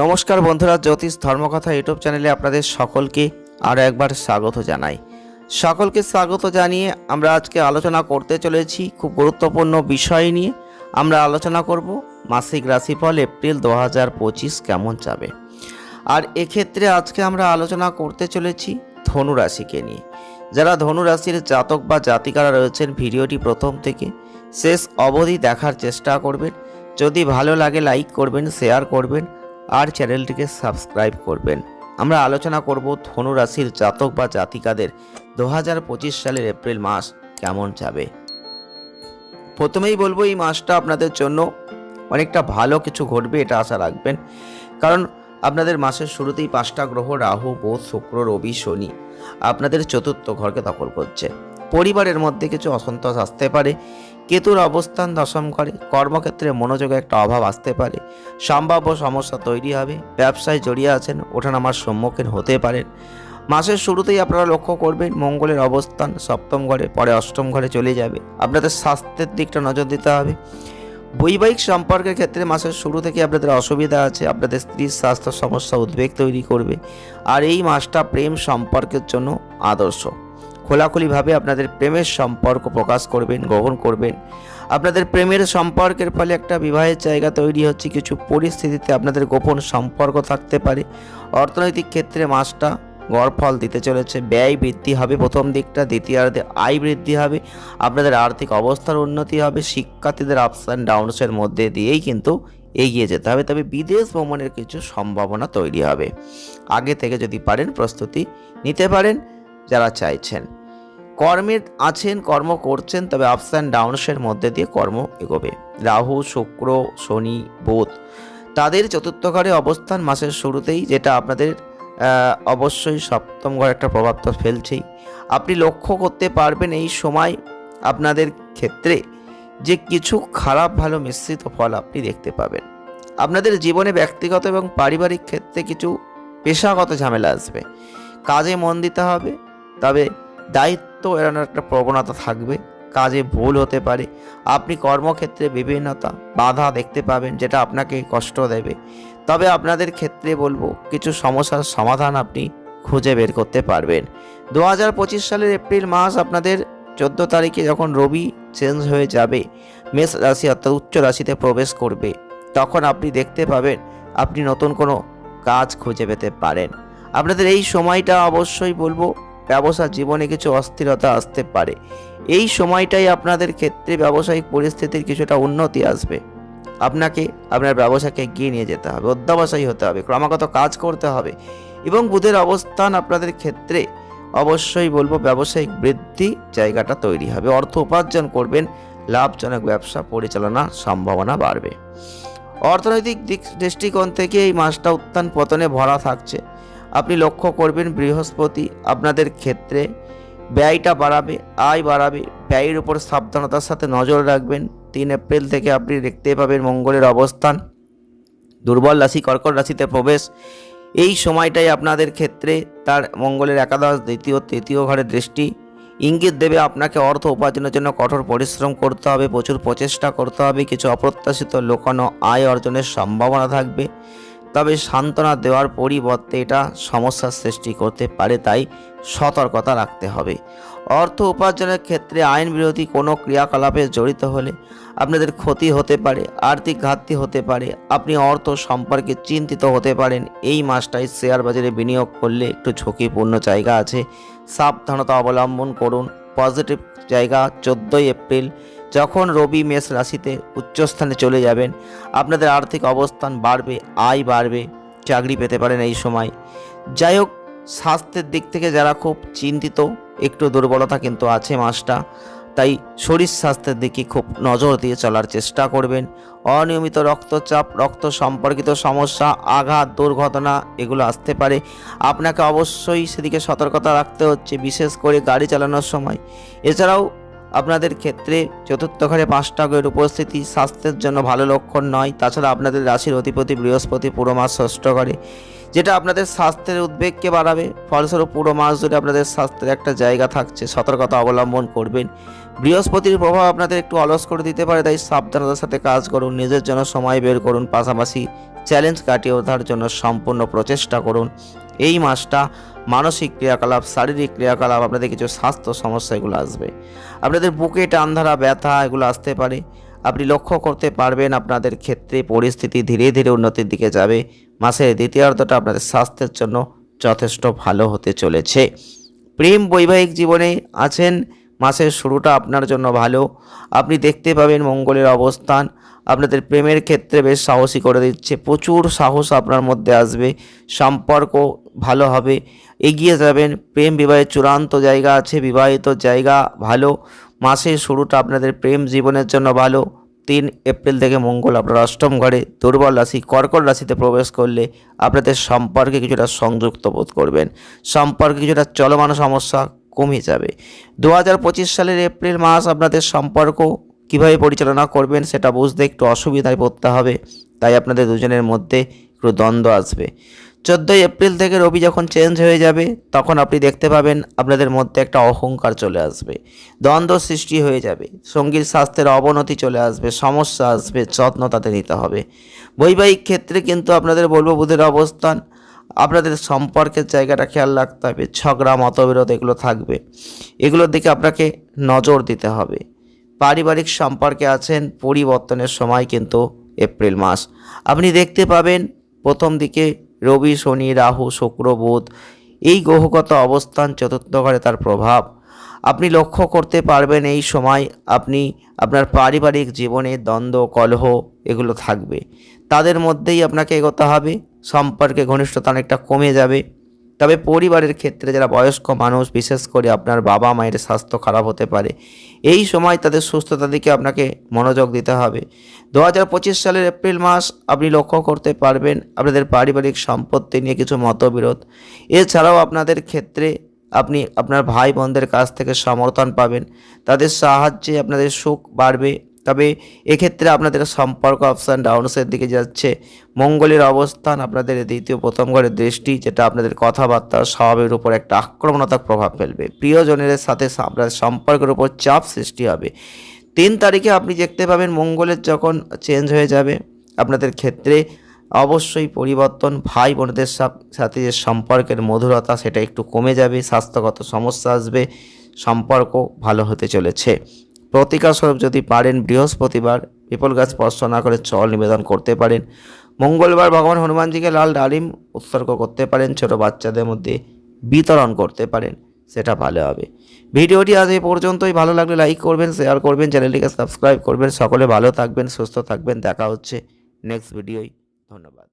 নমস্কার বন্ধুরা, জ্যোতিষ ধর্মকথা ইউটিউব চ্যানেলে আপনাদের সকলকে আরও একবার স্বাগত জানাই। সকলকে স্বাগত জানিয়ে আমরা আজকে আলোচনা করতে চলেছি খুব গুরুত্বপূর্ণ বিষয় নিয়ে। আমরা আলোচনা করব মাসিক রাশিফল এপ্রিল দু হাজার পঁচিশ কেমন যাবে। আর এক্ষেত্রে আজকে আমরা আলোচনা করতে চলেছি ধনু রাশিকে নিয়ে। যারা ধনু রাশির জাতক বা জাতিকারা রয়েছেন, ভিডিওটি প্রথম থেকে শেষ অবধি দেখার চেষ্টা করবেন। যদি ভালো লাগে লাইক করবেন, শেয়ার করবেন আর চ্যানেলটিকে সাবস্ক্রাইব করবেন। আমরা আলোচনা করব ধনু রাশির জাতক বা জাতিকাদের দু হাজার পঁচিশ সালের এপ্রিল মাস কেমন যাবে। প্রথমেই বলব, এই মাসটা আপনাদের জন্য অনেকটা ভালো কিছু ঘটবে, এটা আশা রাখবেন। কারণ আপনাদের মাসের শুরুতেই পাঁচটা গ্রহ, রাহু, বোধ, শুক্র, রবি, শনি আপনাদের চতুর্থ ঘরকে দখল করছে। পরিবারের মধ্যে কিছু অসন্তোষ আসতে পারে কেতুর অবস্থান দশম ঘরে কর্মক্ষেত্রে মনোযোগে একটা অভাব আসতে পারে। সম্ভাব্য সমস্যা তৈরি হবে। ব্যবসায় জড়িয়ে আছেন, ওঠানামার সম্মুখীন হতে পারেন। মাসের শুরুতেই আপনারা লক্ষ্য করবেন, মঙ্গলের অবস্থান সপ্তম ঘরে, পরে অষ্টম ঘরে চলে যাবে। আপনাদের স্বাস্থ্যের দিকটা নজর দিতে হবে। বৈবাহিক সম্পর্কের ক্ষেত্রে মাসের শুরু থেকে আপনাদের অসুবিধা আছে। আপনাদের স্ত্রীর স্বাস্থ্য সমস্যা উদ্বেগ তৈরি করবে। আর এই মাসটা প্রেম সম্পর্কের জন্য আদর্শ। খোলাখুলিভাবে আপনাদের প্রেমের সম্পর্ক প্রকাশ করবেন, গ্রহণ করবেন। আপনাদের প্রেমের সম্পর্কের ফলে একটা বিবাহের জায়গা তৈরি হচ্ছে, কিছু পরিস্থিতিতে আপনাদের গোপন সম্পর্ক থাকতে পারে। অর্থনৈতিক ক্ষেত্রে মাসটা গড় ফল দিতে চলেছে, ব্যয় বৃদ্ধি হবে প্রথম দিকটা, দ্বিতীয়ার্ধে আয় বৃদ্ধি হবে, আপনাদের আর্থিক অবস্থার উন্নতি হবে, শিক্ষার্থীদের আপস অ্যান্ড ডাউনসের মধ্যে দিয়েই কিন্তু এগিয়ে যেতে হবে, তবে বিদেশ ভ্রমণের কিছু সম্ভাবনা তৈরি হবে। আগে থেকে যদি পারেন প্রস্তুতি নিতে পারেন। যারা চাইছেন। কর্মে আছেন, কর্ম করছেন, তবে আপস অ্যান্ড ডাউনসের মধ্যে দিয়ে কর্ম এগোবে। রাহু, শুক্র, শনি, বুধ তাদের চতুর্থ ঘরে অবস্থান মাসের শুরুতেই, যেটা আপনাদের অবশ্যই সপ্তম ঘরে একটা প্রভাব তো ফেলছেই। আপনি লক্ষ্য করতে পারবেন এই সময় আপনাদের ক্ষেত্রে যে কিছু খারাপ, ভালো, মিশ্রিত ফল আপনি দেখতে পাবেন। আপনাদের জীবনে ব্যক্তিগত এবং পারিবারিক ক্ষেত্রে কিছু পেশাগত ঝামেলা আসবে। কাজে মন দিতে হবে তবে দায়িত্ব এড়ানোর একটা প্রবণতা থাকবে। কাজে ভুল হতে পারে। আপনি কর্মক্ষেত্রে বিভিন্নতা, বাধা দেখতে পাবেন যেটা আপনাকে কষ্ট দেবে। তবে আপনাদের ক্ষেত্রে বলব, কিছু সমস্যার সমাধান আপনি খুঁজে বের করতে পারবেন। দু হাজার পঁচিশ সালের এপ্রিল মাস আপনাদের চোদ্দ তারিখে যখন রবি চেঞ্জ হয়ে যাবে, মেষ রাশি অর্থাৎ উচ্চ রাশিতে প্রবেশ করবে, তখন আপনি দেখতে পাবেন আপনি নতুন কোনো কাজ খুঁজে পেতে পারেন। আপনাদের এই সময়টা অবশ্যই বলব ব্যবসা জীবনে কিছু অস্থিরতা আসতে পারে। এই সময়টাই আপনাদের ক্ষেত্রে ব্যবসায়িক পরিস্থিতির কিছুটা উন্নতি আসবে। আপনাকে আপনার ব্যবসাকে এগিয়ে নিয়ে যেতে হবে, অধ্যাবসায়ী হতে হবে, ক্রমাগত কাজ করতে হবে এবং বুধের অবস্থান আপনাদের ক্ষেত্রে অবশ্যই বলব ব্যবসায়িক বৃদ্ধি জায়গাটা তৈরি হবে। অর্থ উপার্জন করবেন, লাভজনক ব্যবসা পরিচালনার সম্ভাবনা বাড়বে। অর্থনৈতিক দিক দৃষ্টিকোণ থেকে এই মাসটা উত্থান পতনে ভরা থাকছে। আপনি লক্ষ্য করবেন বৃহস্পতি আপনাদের ক্ষেত্রে ব্যয়টা বাড়াবে, আয় বাড়াবে, ব্যয়ের উপর সাবধানতার সাথে নজর রাখবেন। তিন এপ্রিল থেকে আপনি দেখতে পাবেন মঙ্গলের অবস্থান। দুর্বল রাশি, কর্কট রাশিতে প্রবেশ। এই সময়টাই আপনাদের ক্ষেত্রে তার মঙ্গলের একাদশ, দ্বিতীয়, তৃতীয় ঘরের দৃষ্টি। ইঙ্গিত দেবে আপনাকে অর্থ উপার্জনের জন্য কঠোর পরিশ্রম করতে হবে, প্রচুর প্রচেষ্টা করতে হবে, কিছু অপ্রত্যাশিত লোকানো আয় অর্জনের সম্ভাবনা থাকবে। তবে সান্ত্বনা দেওয়ার পরিবর্তে এটা সমস্যার সৃষ্টি করতে পারে, তাই সতর্কতা রাখতে হবে। অর্থ উপার্জনের ক্ষেত্রে আইন বিরোধী কোনো ক্রিয়াকলাপে জড়িত হলে আপনাদের ক্ষতি হতে পারে, আর্থিক ঘাটতি হতে পারে, আপনি অর্থ সম্পর্কে চিন্তিত হতে পারেন, এই মাসটায় শেয়ার বাজারে বিনিয়োগ করলে একটু ঝুঁকিপূর্ণ জায়গা আছে। সাবধানতা অবলম্বন করুন, পজিটিভ জায়গা চোদ্দোই এপ্রিল যখন রবি মেষ রাশিতে উচ্চস্থানে চলে যাবেন, আপনাদের আর্থিক অবস্থান বাড়বে, আয় বাড়বে, চাকরি পেতে পারেন এই সময়। যাই হোক, স্বাস্থ্যের দিক থেকে যারা খুব চিন্তিত, একটু দুর্বলতা কিন্তু আছে মাসটা, তাই শরীর স্বাস্থ্যের দিকে খুব নজর দিয়ে চলার চেষ্টা করবেন। অনিয়মিত রক্তচাপ, রক্ত সম্পর্কিত সমস্যা, আঘাত, দুর্ঘটনা, এগুলো আসতে পারে। আপনাকে অবশ্যই সেদিকে সতর্কতা রাখতে হচ্ছে, বিশেষ করে গাড়ি চালানোর সময়। এছাড়াও আপনাদের ক্ষেত্রে চতুর্থ ঘরে পাঁচটা গ্রহের উপস্থিতি স্বাস্থ্যের জন্য ভালো লক্ষণ নয়। তাছাড়া আপনাদের রাশির অধিপতি বৃহস্পতি, পুরো মাস ষষ্ঠ ঘরে, যেটা আপনাদের স্বাস্থ্যের উদ্বেগকে বাড়াবে। ফলস্বরূপ পুরো মাস ধরে আপনাদের স্বাস্থ্যের একটা জায়গা থাকছে, সতর্কতা অবলম্বন করবেন। বৃহস্পতির প্রভাব আপনাদের একটু অলস করে দিতে পারে, তাই সাবধানতার সাথে কাজ করুন, নিজের জন্য সময় বের করুন, পাশাপাশি চ্যালেঞ্জ কাটিয়ে ওঠার জন্য সম্পূর্ণ প্রচেষ্টা করুন। এই মাসটা মানসিক ক্রিয়াকলাপ, শারীরিক ক্রিয়াকলাপ, আপনাদের কিছু স্বাস্থ্য সমস্যা, এগুলো আসবে। আপনাদের বুকে টান ধরা, ব্যথা, এগুলো আসতে পারে। আপনি লক্ষ্য করতে পারবেন আপনাদের ক্ষেত্রে পরিস্থিতি ধীরে ধীরে উন্নতির দিকে যাবে। মাসের দ্বিতীয়ার্ধটা আপনাদের স্বাস্থ্যের জন্য যথেষ্ট ভালো হতে চলেছে। প্রেম বৈবাহিক জীবনে আছেন, মাসের শুরুটা আপনার জন্য ভালো। আপনি দেখতে পাবেন মঙ্গলের অবস্থান। আপনাদের প্রেমের ক্ষেত্রে বেশ সাহসী করে দিচ্ছে। প্রচুর সাহস আপনার মধ্যে আসবে। সম্পর্ক ভালো হবে। এগিয়ে যাবেন। প্রেম বিবাহের চূড়ান্ত জায়গা আছে, বিবাহিত জায়গা ভালো। মাসের শুরুটা আপনাদের প্রেম জীবনের জন্য ভালো। তিন এপ্রিল থেকে মঙ্গল আপনার অষ্টম ঘরে দুর্বল রাশি, কর্কট রাশিতে প্রবেশ করলে আপনাদের সম্পর্কে কিছুটা সংযুক্ত বোধ করবেন। সম্পর্কে কিছুটা চলমান সমস্যা কমে যাবে। দু হাজার পঁচিশ সালের এপ্রিল মাস আপনাদের সম্পর্ক কীভাবে পরিচালনা করবেন সেটা বুঝতে একটু অসুবিধায় পড়তে হবে। তাই আপনাদের দুজনের মধ্যে একটু দ্বন্দ্ব আসবে। চোদ্দোই এপ্রিল থেকে রবি যখন চেঞ্জ হয়ে যাবে, তখন আপনি দেখতে পাবেন আপনাদের মধ্যে একটা অহংকার চলে আসবে, দ্বন্দ্ব সৃষ্টি হয়ে যাবে, সঙ্গীর স্বাস্থ্যের অবনতি চলে আসবে, সমস্যা আসবে, যত্ন তাতে নিতে হবে। বৈবাহিক ক্ষেত্রে কিন্তু আপনাদের বলব বুধের অবস্থান, আপনাদের সম্পর্কের জায়গাটা খেয়াল রাখতে হবে, ঝগড়া, মতবিরোধ এগুলো থাকবে, এগুলোর দিকে আপনাকে নজর দিতে হবে। পারিবারিক সম্পর্কে আছেন, পরিবর্তনের সময় কিন্তু এপ্রিল মাস, আপনি দেখতে পাবেন প্রথম দিকে রবি, শনি, রাহু, শুক্র, বুধ, এই গ্রহগত অবস্থান চতুর্থ ঘরে তার প্রভাব। আপনি লক্ষ্য করতে পারবেন এই সময় আপনি আপনার পারিবারিক জীবনে দ্বন্দ্ব, কলহ এগুলো থাকবে। তাদের মধ্যেই আপনাকে এগোতে হবে। সম্পর্কে ঘনিষ্ঠতা অনেকটা কমে যাবে। তবে পরিবারের ক্ষেত্রে যারা বয়স্ক মানুষ, বিশেষ করে আপনার বাবা মায়ের স্বাস্থ্য খারাপ হতে পারে, এই সময় তাদের সুস্থতার দিকে আপনাকে মনোযোগ দিতে হবে। দু হাজার পঁচিশ সালের এপ্রিল মাস আপনি লক্ষ্য করতে পারবেন আপনাদের পারিবারিক সম্পত্তি নিয়ে কিছু মতবিরোধ। এছাড়াও আপনাদের ক্ষেত্রে আপনি আপনার ভাই বোনদের কাছ থেকে সমর্থন পাবেন। তাদের সাহায্যে আপনাদের সুখ বাড়বে। তবে এক্ষেত্রে আপনাদের সম্পর্ক অপশান ডাউনসের দিকে যাচ্ছে। মঙ্গলের অবস্থান আপনাদের দ্বিতীয়, প্রথম ঘরের দৃষ্টি, যেটা আপনাদের কথাবার্তা, স্বভাবের উপর একটা আক্রমণাত্মক প্রভাব ফেলবে। প্রিয়জনের সাথে আপনাদের সম্পর্কের উপর চাপ সৃষ্টি হবে। তিন তারিখে আপনি দেখতে পাবেন মঙ্গলের যখন চেঞ্জ হয়ে যাবে, আপনাদের ক্ষেত্রে অবশ্যই পরিবর্তন, ভাই বোনদের সাথে যে সম্পর্কের মধুরতা, সেটা একটু কমে যাবে, স্বাস্থ্যগত সমস্যা আসবে, সম্পর্ক ভালো হতে চলেছে। প্রতিকার স্বরূপ যদি পারেন বৃহস্পতিবার পিপল গাছ স্পর্শ না করে চল নিবেদন করতে পারেন। মঙ্গলবার ভগবান হনুমানজিকে লাল ডালিম উৎসর্গ করতে পারেন, ছোট বাচ্চাদের মধ্যে বিতরণ করতে পারেন, সেটা ভালো হবে। ভিডিওটি আজ এই পর্যন্তই। ভালো লাগলে লাইক করবেন, শেয়ার করবেন, চ্যানেলটিকে সাবস্ক্রাইব করবেন। সকলে ভালো থাকবেন, সুস্থ থাকবেন। দেখা হচ্ছে নেক্সট ভিডিওই ধন্যবাদ।